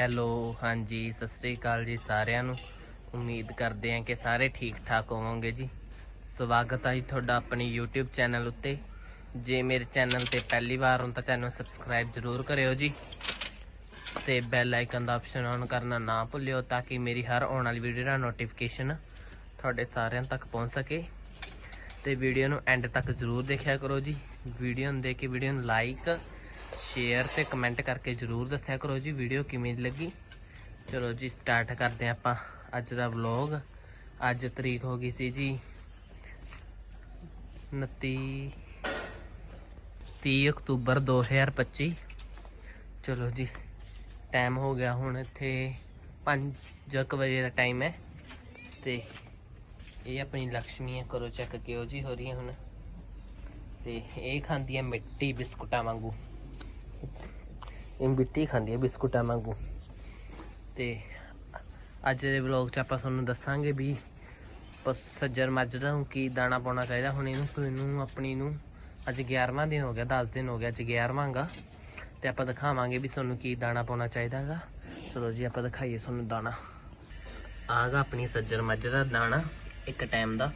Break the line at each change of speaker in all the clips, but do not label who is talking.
Hello, ਹਾਂਜੀ, ਸਤਿ ਸ੍ਰੀ ਅਕਾਲ ਜੀ ਸਾਰਿਆਂ ਨੂੰ। ਉਮੀਦ ਕਰਦੇ ਹਾਂ ਕਿ ਸਾਰੇ ਠੀਕ ਠਾਕ ਹੋਵੋਗੇ ਜੀ। ਸਵਾਗਤ ਹੈ ਜੀ ਤੁਹਾਡਾ ਆਪਣੀ YouTube ਚੈਨਲ ਉੱਤੇ। ਜੇ ਮੇਰੇ ਚੈਨਲ ਤੇ ਪਹਿਲੀ ਵਾਰ ਹੋ ਤਾਂ ਚੈਨਲ ਸਬਸਕ੍ਰਾਈਬ ਜ਼ਰੂਰ ਕਰਿਓ ਜੀ। ਤੇ ਬੈਲ ਆਈਕਨ ਦਾ ਆਪਸ਼ਨ ਔਨ ਕਰਨਾ ਨਾ ਭੁੱਲਿਓ ਤਾਂ ਕਿ ਮੇਰੀ ਹਰ ਆਉਣ ਵਾਲੀ ਵੀਡੀਓ ਦਾ ਨੋਟੀਫਿਕੇਸ਼ਨ ਤੁਹਾਡੇ ਸਾਰਿਆਂ ਤੱਕ ਪਹੁੰਚ ਸਕੇ। ਤੇ ਵੀਡੀਓ ਨੂੰ ਐਂਡ ਤੱਕ ਜ਼ਰੂਰ ਦੇਖਿਆ ਕਰੋ ਜੀ। ਵੀਡੀਓ ਨੂੰ ਦੇਖ ਕੇ ਵੀਡੀਓ ਨੂੰ ਲਾਈਕ ਸ਼ੇਅਰ ਤੇ ਕਮੈਂਟ ਕਰਕੇ ਜ਼ਰੂਰ ਦੱਸਿਆ ਕਰੋ ਜੀ ਵੀਡੀਓ ਕਿਵੇਂ ਲੱਗੀ। ਚਲੋ ਜੀ ਸਟਾਰਟ ਕਰਦੇ ਹਾਂ ਆਪਾਂ ਅੱਜ ਦਾ ਵਲੌਗ ਅੱਜ ਤਰੀਕ ਹੋ ਗਈ ਸੀ ਜੀ 29 30 ਅਕਤੂਬਰ 2025 ਚਲੋ ਜੀ ਟਾਈਮ ਹੋ ਗਿਆ ਹੁਣ ਇੱਥੇ 5 ਵਜੇ ਦਾ ਟਾਈਮ ਹੈ। ਤੇ ਇਹ ਆਪਣੀ ਲక్ష్ਮੀ ਹੈ, ਕਰੋ ਚੈੱਕ ਕਿਉਂ ਜੀ ਹੋ ਰਹੀ ਹੈ ਹੁਣ। ਤੇ ਇਹ ਖਾਂਦੀ ਹੈ ਮਿੱਟੀ ਬਿਸਕੁਟਾਂ ਵਾਂਗੂ। ਇਹ ਮਿੱਟੀ ਖਾਂਦੀ ਹੈ, ਬਿਸਕੁਟਾਂ ਵਾਂਗੂ। ਤੇ ਅੱਜ ਦੇ ਵਲੌਗ 'ਚ ਆਪਾਂ ਤੁਹਾਨੂੰ ਦੱਸਾਂਗੇ ਵੀ ਸੱਜਰ ਮੱਝ ਦਾ ਕੀ ਦਾਣਾ ਪਾਉਣਾ ਚਾਹੀਦਾ। ਹੁਣ ਇਹਨੂੰ ਸੂਈ ਨੂੰ ਆਪਣੀ ਨੂੰ ਅੱਜ 11ਵਾਂ ਦਿਨ ਹੋ ਗਿਆ 10 ਦਿਨ ਹੋ ਗਿਆ, ਅੱਜ 11ਵਾਂ ਗਾ। ਤੇ ਆਪਾਂ ਦਿਖਾਵਾਂਗੇ ਵੀ ਤੁਹਾਨੂੰ ਕੀ ਦਾਣਾ ਪਾਉਣਾ ਚਾਹੀਦਾ ਹੈਗਾ ਚਲੋ ਜੀ, ਆਪਾਂ ਦਿਖਾਈਏ ਤੁਹਾਨੂੰ ਦਾਣਾ। ਆਗਾ ਆਪਣੀ ਸੱਜਰ ਮੱਝ ਦਾ ਦਾਣਾ, ਇੱਕ ਟਾਈਮ ਦਾ।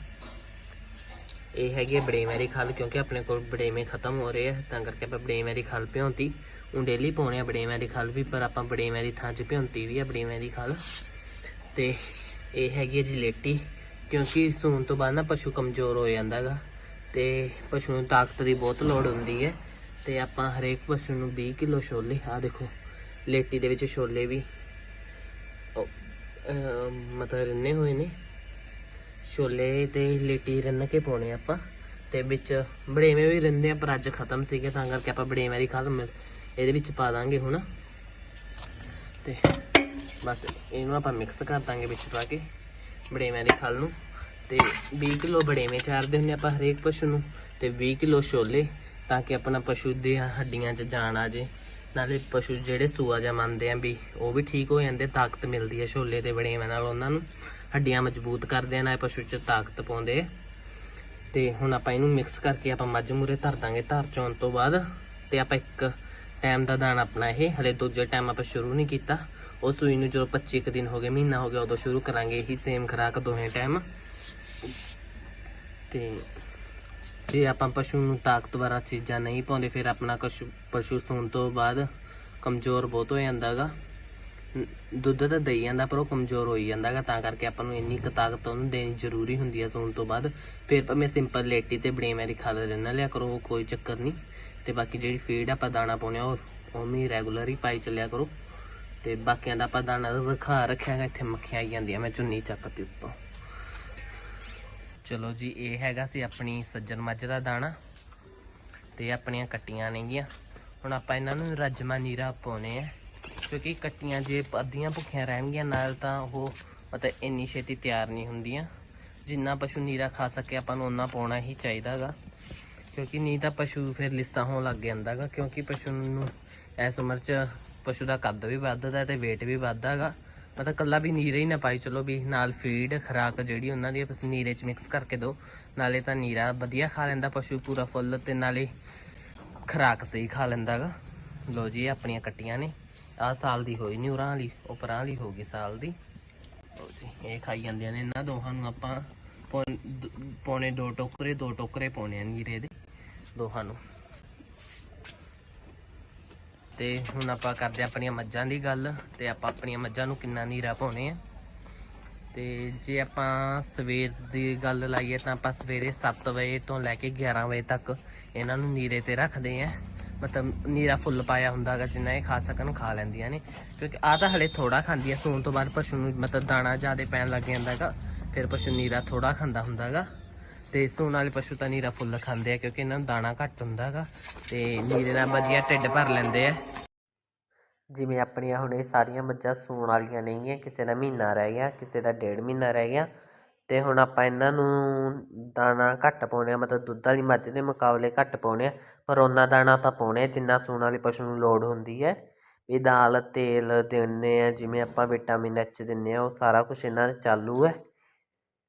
ਇਹ ਹੈਗੇ ਬੜੇਵੇਂ ਦੀ ਖਲ, ਕਿਉਂਕਿ ਆਪਣੇ ਕੋਲ ਬੜੇਵੇਂ ਖਤਮ ਹੋ ਰਹੇ ਆ, ਤਾਂ ਕਰਕੇ ਆਪਾਂ ਬੜੇਵੇਂ ਦੀ ਖਲ ਭਿਉਂਤੀ। ਹੁਣ ਡੇਲੀ ਪਾਉਣੇ ਆ ਬੜੇਵੇਂ ਦੀ ਖਲ ਵੀ, ਪਰ ਆਪਾਂ ਬੜੇਵੇਂ ਦੀ ਥਾਂ 'ਚ ਭਿਉਂਤੀ ਵੀ ਆ ਬੜੇਵੇਂ ਦੀ ਖਲ। ਤੇ ਇਹ ਹੈਗੀ ਹੈ ਜਲੇਟੀ ਕਿਉਂਕਿ ਸੂਣ ਤੋਂ ਬਾਅਦ ਨਾ ਪਸ਼ੂ ਕਮਜ਼ੋਰ ਹੋ ਜਾਂਦਾਗਾ ਤੇ ਪਸ਼ੂ ਨੂੰ ਤਾਕਤ ਦੀ ਬਹੁਤ ਲੋੜ ਹੁੰਦੀ ਹੈ। ਤੇ ਆਪਾਂ ਹਰੇਕ ਪਸ਼ੂ ਨੂੰ 20 ਕਿਲੋ ਛੋਲੇ ਆ ਦੇਖੋ, ਲੇਟੀ ਦੇ ਵਿੱਚ ਛੋਲੇ ਵੀ। ਮਤਲਬ ਰਿੰਨੇ ਹੋਏ ਨੇ। ਛੋਲੇ ਤੇ ਲੇਟੀ ਰਿੰਨ ਕੇ ਪਾਉਣੇ ਆਪਾਂ, ਤੇ ਵਿੱਚ ਬੜੇਵੇਂ ਵੀ ਰਹਿੰਦੇ ਆ, ਪਰ ਅੱਜ ਖਤਮ ਸੀਗੇ, ਤਾਂ ਕਰਕੇ ਆਪਾਂ ਬੜੇਵੇਂ ਦੀ ਖਾਦ ਇਹਦੇ ਵਿੱਚ ਪਾ ਦਾਂਗੇ ਹੁਣ। ਤੇ ਬਸ ਇਹਨੂੰ ਆਪਾਂ ਮਿਕਸ ਕਰ ਦਾਂਗੇ ਵਿੱਚ ਪਾ ਕੇ, ਬੜੇਵੇਂ ਦੀ ਖਲ ਨੂੰ। ਤੇ 20 ਕਿਲੋ ਬੜੇਵੇਂ ਚਾਰਦੇ ਹੁੰਦੇ ਆਪਾਂ ਹਰੇਕ ਪਸ਼ੂ ਨੂੰ, ਤੇ 20 ਕਿਲੋ ਛੋਲੇ, ਤਾਂ ਕਿ ਆਪਣਾ ਪਸ਼ੂ ਦੇ ਹੱਡੀਆਂ 'ਚ ਜਾਣ ਆ ਜੇ। ਨਾਲੇ ਪਸ਼ੂ ਜਿਹੜੇ ਸੂਆ ਜਾਂ ਮੰਨਦੇ ਆ ਵੀ ਉਹ ਵੀ ਠੀਕ ਹੋ ਜਾਂਦੇ, ਤਾਕਤ ਮਿਲਦੀ ਹੈ ਛੋਲੇ ਤੇ ਬੜੇਵੇਂ ਨਾਲ ਉਹਨਾਂ ਨੂੰ। ਹੱਡੀਆਂ ਮਜ਼ਬੂਤ ਕਰਦੇ ਆ ਨਾਲੇ ਪਸ਼ੂ 'ਚ ਤਾਕਤ ਪਾਉਂਦੇ। ਆ ਤੇ ਹੁਣ ਆਪਾਂ ਇਹਨੂੰ ਮਿਕਸ ਕਰਕੇ ਆਪਾਂ ਮੱਝ ਮੂਰੇ ਧਰ ਦਾਂਗੇ। ਧਰ ਚੋਣ ਤੋਂ ਬਾਅਦ ਤੇ ਆਪਾਂ ਇੱਕ ਟਾਈਮ ਦਾ ਦਾਣਾ ਆਪਣਾ ਇਹ, ਹਲੇ ਦੂਜੇ ਟਾਈਮ ਆਪਾਂ ਸ਼ੁਰੂ ਨਹੀਂ ਕੀਤਾ। ਉਹ ਸੂਈ ਨੂੰ ਜਦੋਂ 25 ਕੁ ਦਿਨ ਹੋ ਗਏ, ਮਹੀਨਾ ਹੋ ਗਿਆ, ਉਦੋਂ ਸ਼ੁਰੂ ਕਰਾਂਗੇ ਇਹੀ ਸੇਮ ਖੁਰਾਕ ਦੋਵੇਂ ਟਾਈਮ ਤੇ ਜੇ ਆਪਾਂ ਪਸ਼ੂ ਨੂੰ ਤਾਕਤਵਰ ਚੀਜ਼ਾਂ ਨਹੀਂ ਪਾਉਂਦੇ, ਫਿਰ ਆਪਣਾ ਕਸ਼ੂ ਪਸ਼ੂ ਸੂਣ ਤੋਂ ਬਾਅਦ ਕਮਜ਼ੋਰ ਬਹੁਤ ਹੋ ਜਾਂਦਾਗਾ ਦੁੱਧ ਤਾਂ ਦੇਈ ਜਾਂਦਾ, ਪਰ ਉਹ ਕਮਜ਼ੋਰ ਹੋਈ ਜਾਂਦਾਗਾ, ਤਾਂ ਕਰਕੇ ਆਪਾਂ ਨੂੰ ਇੰਨੀ ਕੁ ਤਾਕਤ ਉਹਨੂੰ ਦੇਣੀ ਜ਼ਰੂਰੀ ਹੁੰਦੀ ਹੈ ਸੂਣ ਤੋਂ ਬਾਅਦ। ਫਿਰ ਭਾਵੇਂ ਸਿੰਪਲ ਲੇਟੀ ਤੇ ਬੜੇਵੇਂ ਖਾ ਖਾਦ ਰਹਿਣਾ ਲਿਆ ਕਰੋ, ਉਹ ਕੋਈ ਚੱਕਰ ਨਹੀਂ। ਤੇ ਬਾਕੀ ਜਿਹੜੀ ਫੀਡ ਆਪਾਂ ਦਾਣਾ ਪਾਉਣੇ ਆ, ਉਹ ਉਵੇਂ ਰੈਗੂਲਰ ਹੀ ਪਾਈ ਚੱਲਿਆ ਕਰੋ। ਤੇ ਬਾਕੀਆਂ ਦਾ ਆਪਾਂ ਦਾਣਾ ਰਖਾ ਰੱਖਿਆਗਾ, ਇੱਥੇ ਮੱਖੀਆਂ ਆਈ ਜਾਂਦੀਆਂ, ਮੈਂ ਚੁੰਨੀ ਚੱਕਤੀ ਉੱਤੋਂ। ਚਲੋ ਜੀ, ਇਹ ਹੈਗਾ ਸੀ ਆਪਣੀ ਸੱਜਣ ਮੱਝ ਦਾ ਦਾਣਾ। ਤੇ ਆਪਣੀਆਂ ਕੱਟੀਆਂ ਨੇਗੀਆਂ। ਹੁਣ ਆਪਾਂ ਇਹਨਾਂ ਨੂੰ ਰਜਮਾ ਨੀਰਾ ਪਾਉਣੇ ਆ। ਕਿਉਂਕਿ ਕੱਟੀਆਂ ਜੇ ਅੱਧੀਆਂ ਭੁੱਖੀਆਂ ਰਹਿਣਗੀਆਂ ਨਾਲ ਤਾਂ ਉਹ ਮਤਲਬ ਇੰਨੀ ਛੇਤੀ ਤਿਆਰ ਨਹੀਂ ਹੁੰਦੀਆਂ। ਜਿੰਨਾ ਪਸ਼ੂ ਨੀਰਾ ਖਾ ਸਕੇ ਆਪਾਂ ਨੂੰ ਉਹਨਾਂ ਪਾਉਣਾ ਹੀ ਚਾਹੀਦਾਗਾ। ਕਿਉਂਕਿ ਨਹੀਂ ਤਾਂ ਪਸ਼ੂ ਫਿਰ ਲਿੱਸਾ ਹੋਣ ਲੱਗ ਜਾਂਦਾਗਾ, ਕਿਉਂਕਿ ਪਸ਼ੂ ਨੂੰ ਇਸ ਉਮਰ 'ਚ ਪਸ਼ੂ ਦਾ ਕੱਦ ਵੀ ਵੱਧਦਾ ਹੈ ਤੇ weight ਵੀ ਵੱਧਦਾਗਾ। ਮਤਲਬ ਕੱਲਾ ਵੀ ਨੀਰਾ ਹੀ ਨਾ ਪਾਈ ਚਲੋ ਵੀ ਨਾਲ ਫੀਡ, ਖਰਾਕ ਜਿਹੜੀ ਉਹਨਾਂ ਦੀ ਨੀਰੇ 'ਚ ਮਿਕਸ ਕਰਕੇ ਦਿਓ ਨਾਲੇ ਤਾਂ ਨੀਰਾ ਵਧੀਆ ਖਾ ਲੈਂਦਾ ਪਸ਼ੂ ਪੂਰਾ ਫੁੱਲ ਤੇ ਨਾਲੇ ਖਰਾਕ ਸਹੀ ਖਾ ਲੈਂਦਾਗਾ। ਲੋ ਜੀ ਆਪਣੀਆਂ ਕੱਟੀਆਂ ਨੇ। ਆਹ ਸਾਲ ਦੀ ਹੋਈ ਨਹੀਂ ਉਰਾਂ ਵਾਲੀ ਉਪਰਾਂ ਪਰਾਂ ਵਾਲੀ ਹੋ ਗਈ ਸਾਲ ਦੀ। ਲਓ ਜੀ, ਇਹ ਖਾਈ ਜਾਂਦੀਆਂ ਨੇ ਇਹਨਾਂ ਦੋਹਾਂ ਨੂੰ ਆਪਾਂ ਪੌਣੇ ਦੋ ਟੋਕਰੇ ਦੋ ਟੋਕਰੇ ਪਾਉਣੇ ਆ ਨੀਰੇ ਦੇ ਦੋਹਾਂ ਨੂੰ। ਤੇ ਹੁਣ ਆਪਾਂ ਕਰਦੇ ਹਾਂ ਆਪਣੀਆਂ ਮੱਝਾਂ ਦੀ ਗੱਲ, ਤੇ ਆਪਾਂ ਆਪਣੀਆਂ ਮੱਝਾਂ ਨੂੰ ਕਿੰਨਾ ਨੀਰਾ ਪਾਉਣੇ ਆ। ਤੇ ਜੇ ਆਪਾਂ ਸਵੇਰ ਦੀ ਗੱਲ ਲਾਈਏ ਤਾਂ ਆਪਾਂ ਸਵੇਰੇ 7 ਵਜੇ ਤੋਂ ਲੈ ਕੇ 11 ਵਜੇ ਤੱਕ ਇਹਨਾਂ ਨੂੰ ਨੀਰੇ ਤੇ ਰੱਖਦੇ ਆ। ਮਤਲਬ ਨੀਰਾ ਫੁੱਲ ਪਾਇਆ ਹੁੰਦਾਗਾ ਜਿੰਨਾ ਇਹ ਖਾ ਸਕਣ, ਖਾ ਲੈਂਦੀਆਂ ਨੇ। ਕਿਉਂਕਿ ਆ ਤਾਂ ਹਲੇ ਥੋੜਾ ਖਾਂਦੀਆਂ ਆ, ਸੂਣ ਤੋਂ ਬਾਅਦ ਪਸ਼ੂ ਨੂੰ ਮਤਲਬ ਦਾਣਾ ਜ਼ਿਆਦਾ ਪੈਣ ਲੱਗ ਜਾਂਦਾਗਾ ਫਿਰ ਪਸ਼ੂ ਨੀਰਾ ਥੋੜਾ ਖਾਂਦਾ ਹੁੰਦਾਗਾ ਤੇ ਸੂਣ ਵਾਲੇ ਪਸ਼ੂ ਤਾਂ ਨੀਰਾ ਫੁੱਲ ਖਾਂਦੇ ਆ, ਕਿਉਂਕਿ ਇਹਨਾਂ ਨੂੰ ਦਾਣਾ ਘੱਟ ਹੁੰਦਾਗਾ ਤੇ ਨੀਰੇ ਨਾਲ ਵਧੀਆ ਢਿੱਡ ਭਰ ਲੈਂਦੇ ਆ। ਜਿਵੇਂ ਆਪਣੀਆਂ ਹੁਣ ਇਹ ਸਾਰੀਆਂ ਮੱਝਾਂ ਸੂਣ ਵਾਲੀਆਂ ਨੇਗੀਆਂ, ਕਿਸੇ ਦਾ ਮਹੀਨਾ ਰਹਿ ਗਿਆ, ਕਿਸੇ ਦਾ ਡੇਢ ਮਹੀਨਾ ਰਹਿ ਗਿਆ ਅਤੇ ਹੁਣ ਆਪਾਂ ਇਹਨਾਂ ਨੂੰ ਦਾਣਾ ਘੱਟ ਪਾਉਣੇ ਆ, ਮਤਲਬ ਦੁੱਧ ਵਾਲੀ ਮੱਝ ਦੇ ਮੁਕਾਬਲੇ ਘੱਟ ਪਾਉਣੇ ਆ, ਪਰ ਓਨਾ ਦਾਣਾ ਆਪਾਂ ਪਾਉਣੇ ਆ ਜਿੰਨਾ ਸੂਣ ਵਾਲੇ ਪਸ਼ੂ ਨੂੰ ਲੋੜ ਹੁੰਦੀ ਹੈ। ਵੀ ਦਾਲ, ਤੇਲ ਦਿੰਦੇ ਹਾਂ ਜਿਵੇਂ ਆਪਾਂ ਵਿਟਾਮਿਨ ਐਚ ਦਿੰਦੇ ਹਾਂ ਉਹ ਸਾਰਾ ਕੁਛ ਇਹਨਾਂ ਦੇ ਚਾਲੂ ਹੈ।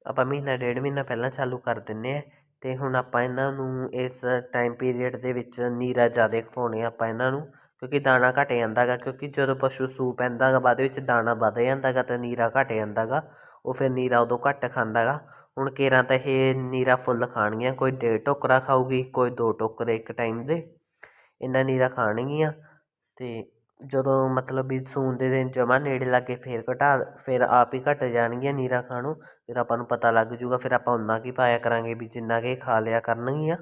ਆਪਾਂ ਮਹੀਨਾ, ਡੇਢ ਮਹੀਨਾ ਪਹਿਲਾਂ ਚਾਲੂ ਕਰ ਦਿੰਦੇ ਹਾਂ ਅਤੇ ਹੁਣ ਆਪਾਂ ਇਹਨਾਂ ਨੂੰ ਇਸ ਟਾਈਮ ਪੀਰੀਅਡ ਦੇ ਵਿੱਚ ਨੀਰਾ ਜ਼ਿਆਦਾ ਖਵਾਉਣੇ ਆ ਆਪਾਂ ਇਹਨਾਂ ਨੂੰ, ਕਿਉਂਕਿ ਦਾਣਾ ਘਟ ਜਾਂਦਾ ਗਾ, ਕਿਉਂਕਿ ਜਦੋਂ ਪਸ਼ੂ ਸੂ ਪੈਂਦਾ ਗਾ, ਬਾਅਦ ਵਿੱਚ ਦਾਣਾ ਵੱਧ ਜਾਂਦਾ ਗਾ ਤੇ ਨੀਰਾ ਘਟ ਜਾਂਦਾ ਗਾ। ਉਹ ਫਿਰ ਨੀਰਾ ਉਦੋਂ ਘੱਟ ਖਾਂਦਾ ਗਾ। ਹੁਣ ਕੇਰਾਂ ਤਾਂ ਇਹ ਨੀਰਾ ਫੁੱਲ ਖਾਣਗੀਆਂ, ਕੋਈ ਡੇਢ ਟੋਕਰਾ ਖਾਊਗੀ, ਕੋਈ ਦੋ ਟੋਕਰੇ ਇੱਕ ਟਾਈਮ ਦੇ। ਇੰਨਾ ਨੀਰਾ ਖਾਣਗੀਆਂ ਤੇ ਜਦੋਂ ਮਤਲਬ ਵੀ ਸੂਨ ਦੇ ਦਿਨ ਜਮਾ ਨੇੜੇ ਲੱਗੇ ਫਿਰ ਘਟਾ, ਫਿਰ ਆਪ ਹੀ ਘਟ ਜਾਣਗੀਆਂ ਨੀਰਾ ਖਾਣੋਂ ਫਿਰ ਆਪਾਂ ਨੂੰ ਪਤਾ ਲੱਗ ਜੂਗਾ, ਫਿਰ ਆਪਾਂ ਉਨਾ ਕੀ ਪਾਇਆ ਕਰਾਂਗੇ ਵੀ ਜਿੰਨਾ ਕਿ ਖਾ ਲਿਆ ਕਰਨਗੀਆਂ।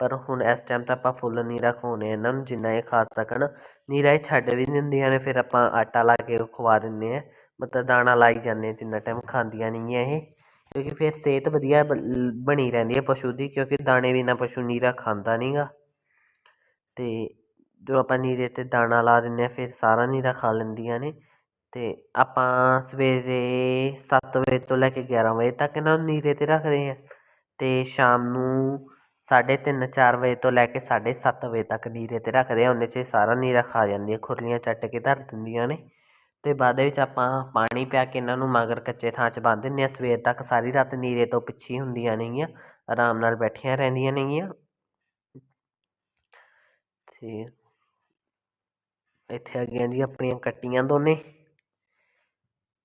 ਪਰ ਹੁਣ ਇਸ ਟਾਈਮ ਤਾਂ ਆਪਾਂ ਫੁੱਲ ਨੀਰਾ ਖਵਾਉਂਦੇ ਇਹਨਾਂ ਨੂੰ ਜਿੰਨਾ ਇਹ ਖਾ ਸਕਣ। ਨੀਰਾ ਇਹ ਛੱਡ ਵੀ ਦਿੰਦੀਆਂ ਨੇ, ਫਿਰ ਆਪਾਂ ਆਟਾ ਲਾ ਕੇ ਖਵਾ ਦਿੰਦੇ ਆ ਮਤਲਬ ਦਾਣਾ ਲਾਈ ਜਾਂਦੇ ਹਾਂ ਜਿੰਨਾ ਟਾਈਮ ਖਾਂਦੀਆਂ ਨਹੀਂ ਹੈ ਇਹ, ਕਿਉਂਕਿ ਫਿਰ ਸਿਹਤ ਵਧੀਆ ਬ- ਬਣੀ ਰਹਿੰਦੀ ਹੈ ਪਸ਼ੂ ਦੀ, ਕਿਉਂਕਿ ਦਾਣੇ ਬਿਨਾਂ ਪਸ਼ੂ ਨੀਰਾ ਖਾਂਦਾ ਨਹੀਂਗਾ ਅਤੇ ਜੋ ਆਪਾਂ ਨੀਰੇ ਤੇ ਦਾਣਾ ਲਾ ਦਿੰਦੇ ਹਾਂ ਫਿਰ ਸਾਰਾ ਨੀਰਾ ਖਾ ਲੈਂਦੀਆਂ ਨੇ। ਅਤੇ ਆਪਾਂ ਸਵੇਰੇ ਸੱਤ ਵਜੇ ਤੋਂ ਲੈ ਕੇ 11 ਵਜੇ ਤੱਕ ਇਹਨਾਂ ਨੂੰ ਨੀਰੇ ਤੇ ਰੱਖਦੇ ਹਾਂ ਅਤੇ ਸ਼ਾਮ ਨੂੰ 3:30 4 ਵਜੇ ਤੋਂ ਲੈ ਕੇ 7:30 ਵਜੇ ਤੱਕ ਨੀਰੇ ਤੇ ਰੱਖਦੇ ਹਾਂ ਉਹਨੇ 'ਚ ਇਹ ਸਾਰਾ ਨੀਰਾ ਖਾ ਜਾਂਦੀਆਂ ਖੁਰਲੀਆਂ ਚੱਟ ਕੇ ਧਰ ਦਿੰਦੀਆਂ ਨੇ। ਅਤੇ ਬਾਅਦ ਦੇ ਵਿੱਚ ਆਪਾਂ ਪਾਣੀ ਪਿਆ ਕੇ ਇਹਨਾਂ ਨੂੰ ਮਗਰ ਕੱਚੇ ਥਾਂ 'ਚ ਬੰਨ੍ਹ ਦਿੰਦੇ ਹਾਂ। ਸਵੇਰ ਤੱਕ ਸਾਰੀ ਰਾਤ ਨੀਰੇ ਤੋਂ ਪਿੱਛੇ ਹੁੰਦੀਆਂ ਨੇਗੀਆਂ, ਆਰਾਮ ਨਾਲ ਬੈਠੀਆਂ ਰਹਿੰਦੀਆਂ ਨੇਗੀਆਂ। ਤੇ ਇੱਥੇ ਆ ਗਈਆਂ ਜੀ ਆਪਣੀਆਂ ਕੱਟੀਆਂ ਦੋਨੇ।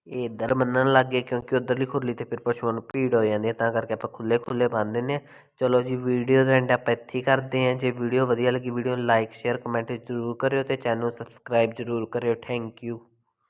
ਇਹ ਇੱਧਰ ਮੰਨਣ ਲੱਗ ਗਏ ਕਿਉਂਕਿ ਉਧਰਲੀ ਖੁਰਲੀ ਤੇ ਫਿਰ ਪਸ਼ੂਆਂ ਨੂੰ ਭੀੜ ਹੋ ਜਾਂਦੀ ਹੈ, ਤਾਂ ਕਰਕੇ ਆਪਾਂ ਖੁੱਲੇ ਖੁੱਲੇ ਬੰਨ ਦਿੰਦੇ ਹਾਂ। ਚਲੋ ਜੀ ਵੀਡੀਓ ਦਾ ਐਂਡ ਆਪਾਂ ਇੱਥੇ ਹੀ ਕਰਦੇ ਹਾਂ। ਜੇ ਵੀਡੀਓ ਵਧੀਆ ਲੱਗੀ ਵੀਡੀਓ ਨੂੰ ਲਾਈਕ ਸ਼ੇਅਰ ਕਮੈਂਟ ਜ਼ਰੂਰ ਕਰਿਓ ਤੇ ਚੈਨਲ ਨੂੰ ਸਬਸਕ੍ਰਾਈਬ ਜ਼ਰੂਰ ਕਰਿਓ। Thank you